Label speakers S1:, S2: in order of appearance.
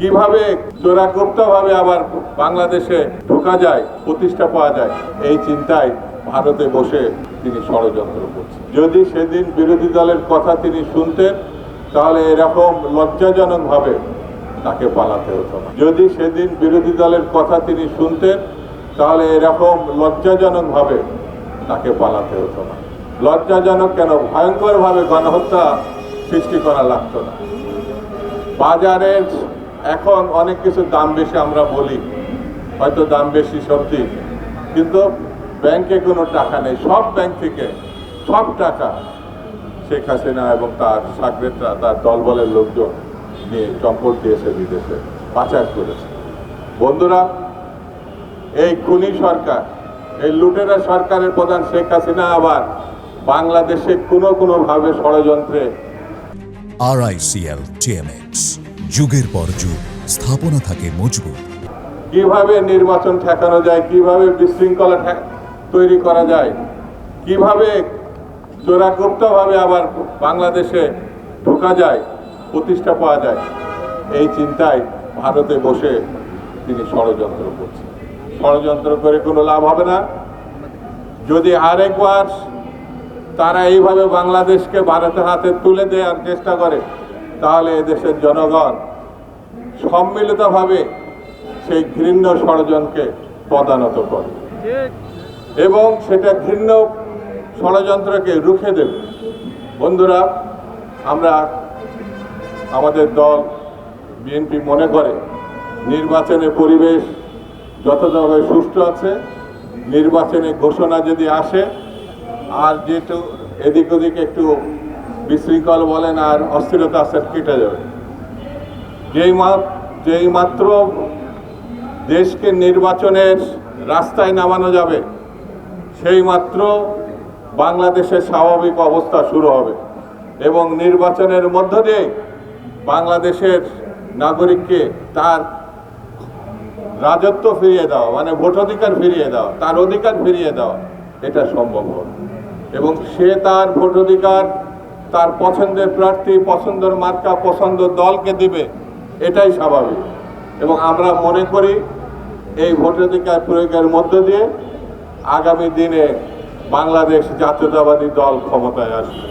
S1: কীভাবে ভাবে আবার বাংলাদেশে ঢোকা যায়, প্রতিষ্ঠা পাওয়া যায়, এই চিন্তায় ভারতে বসে তিনি ষড়যন্ত্র করছেন। যদি সেদিন বিরোধী দলের কথা তিনি শুনতেন, তাহলে এরকম লজ্জাজনক ভাবে তাকে পালাতে হতো না। যদি সেদিন বিরোধী দলের কথা তিনি শুনতেন, তাহলে এরকম লজ্জাজনক ভাবে তাকে পালাতে হতো না। লজ্জাজনক কেন? ভয়ঙ্কর ভাবে গণহত্যা সৃষ্টি করা লাগতো না। বাজারের এখন অনেক কিছু দাম বেশি আমরা বলি, হয়তো দাম বেশি সত্যি, কিন্তু ব্যাংকে কোনো টাকা নেই, সব ব্যাংক থেকে সব টাকা শেখ হাসিনা এবং তার সাকরেতরা, তার দলবলের লোকজন নিয়ে চম্পট দিয়েছে বিদেশে, পাচার করেছে। বন্ধুরা, এই খুনি সরকার, এই লুটেরা সরকারের প্রধান শেখ হাসিনা আবার বাংলাদেশে কোনো কোনোভাবে ষড়যন্ত্রে
S2: আরআইসিএল টিএমএক্স যুগের পর যুগ, স্থাপনা থাকে মজবুত।
S1: কীভাবে নির্বাচন ঠেকানো যায়, কীভাবে বিশৃঙ্খলা তৈরি করা যায়, কীভাবে চোরাগুপ্তভাবে আবার বাংলাদেশে ঢোকা যায়, প্রতিষ্ঠা পাওয়া যায়, এই চিন্তায় ভারতে বসে তিনি ষড়যন্ত্র করছেন। ষড়যন্ত্র করে কোনো লাভ হবে না। যদি আরেকবার তারা এইভাবে বাংলাদেশকে ভারতের হাতে তুলে দেওয়ার চেষ্টা করে তাহলে এদেশের জনগণ সম্মিলিতভাবে সেই ঘৃণ্য ষড়যন্ত্রকে পদানত করে এবং সেটা ঘৃণ্য ষড়যন্ত্রকে রুখে দেবে। বন্ধুরা, আমরা আমাদের দল, বিএনপি মনে করে নির্বাচনের পরিবেশ যথাযথভাবে সুষ্ঠু আছে। নির্বাচনে ঘোষণা যদি আসে, আর যেটু এদিক ওদিক একটু বিশৃঙ্খল বলেন আর অস্থিরতা আছে, কেটে যাবে। যেই যেই মাত্র দেশকে নির্বাচনের রাস্তায় নামানো যাবে, সেই মাত্র বাংলাদেশের স্বাভাবিক অবস্থা শুরু হবে এবং নির্বাচনের মধ্য দিয়ে বাংলাদেশের নাগরিককে তার রাজত্ব ফিরিয়ে দেওয়া মানে ভোটাধিকার ফিরিয়ে দেওয়া, তার অধিকার ফিরিয়ে দেওয়া, এটা সম্ভব হবে। এবং সে তার ভোটাধিকার তার পছন্দের প্রার্থী, পছন্দের মার্কা, পছন্দ দলকে দিবে, এটাই স্বাভাবিক। এবং আমরা মনে করি এই ভোটাধিকার প্রয়োগের মধ্য দিয়ে আগামী দিনে বাংলাদেশ জাতীয়তাবাদী দল ক্ষমতায় আসবে।